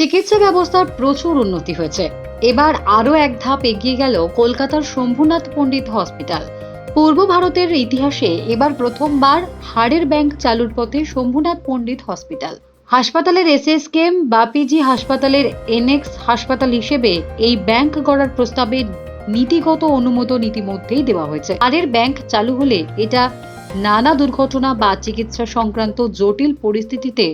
চিকিৎসা ব্যবস্থার প্রচুর উন্নতি হয়েছে। এবার আরও এক ধাপ এগিয়ে গেল কলকাতার শম্ভুনাথ পণ্ডিত হসপিটাল। পূর্ব ভারতের ইতিহাসে এবার প্রথমবার হাড়ের ব্যাংক চালুর পথে শম্ভুনাথ পণ্ডিত হসপিটাল। হাসপাতালের এসএসকেএম বা পিজি হাসপাতালের এনএক্স হাসপাতাল হিসেবে এই ব্যাংক গড়ার প্রস্তাবে নীতিগত অনুমোদন ইতিমধ্যেই দেওয়া হয়েছে। হাড়ের ব্যাংক চালু হলে এটা নানা দুর্ঘটনা বা চিকিৎসা সংক্রান্ত জটিল পরিস্থিতিতে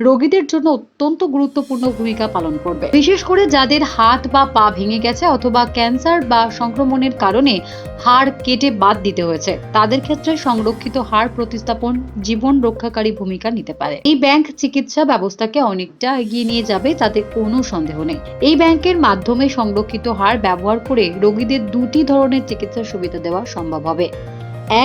রোগীদের জন্য অত্যন্ত গুরুত্বপূর্ণ ভূমিকা পালন করবে। বিশেষ করে যাদের হাত বা পা ভেঙে গেছে অথবা ক্যান্সার বা সংক্রমণের কারণে হাড় কেটে বাদ দিতে হয়েছে, তাদের ক্ষেত্রে সংরক্ষিত হাড় প্রতিস্থাপন জীবন রক্ষাকারী ভূমিকা নিতে পারে। এই ব্যাংক চিকিৎসা ব্যবস্থাকে অনেকটা এগিয়ে নিয়ে যাবে, তাতে কোনো সন্দেহ নেই। এই ব্যাংকের মাধ্যমে সংরক্ষিত হাড় ব্যবহার করে রোগীদের দুটি ধরনের চিকিৎসা সুবিধা দেওয়া সম্ভব হবে।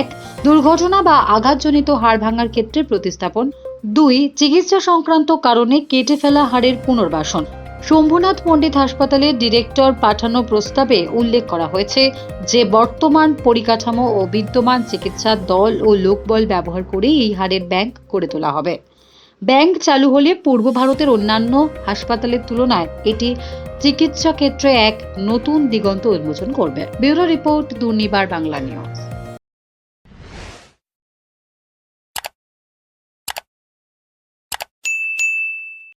এক, দুর্ঘটনা বা আঘাতজনিত হাড় ভাঙার ক্ষেত্রে প্রতিস্থাপন দুই, চিকিৎসা সংক্রান্ত কারণে কেটে ফেলা হাড়ের পুনর্বাসন। শম্ভুনাথ পণ্ডিত হাসপাতালের ডিরেক্টর পাঠানো প্রস্তাবে উল্লেখ করা হয়েছে যে, বর্তমান পরিকাঠামো ও বিদ্যমান চিকিৎসা দল ও লোকবল ব্যবহার করেই এই হাড়ের ব্যাংক করে তোলা হবে। ব্যাংক চালু হলে পূর্ব ভারতের অন্যান্য হাসপাতালের তুলনায় এটি চিকিৎসা ক্ষেত্রে এক নতুন দিগন্ত উন্মোচন করবে। Bureau report Durnibar Bangla news.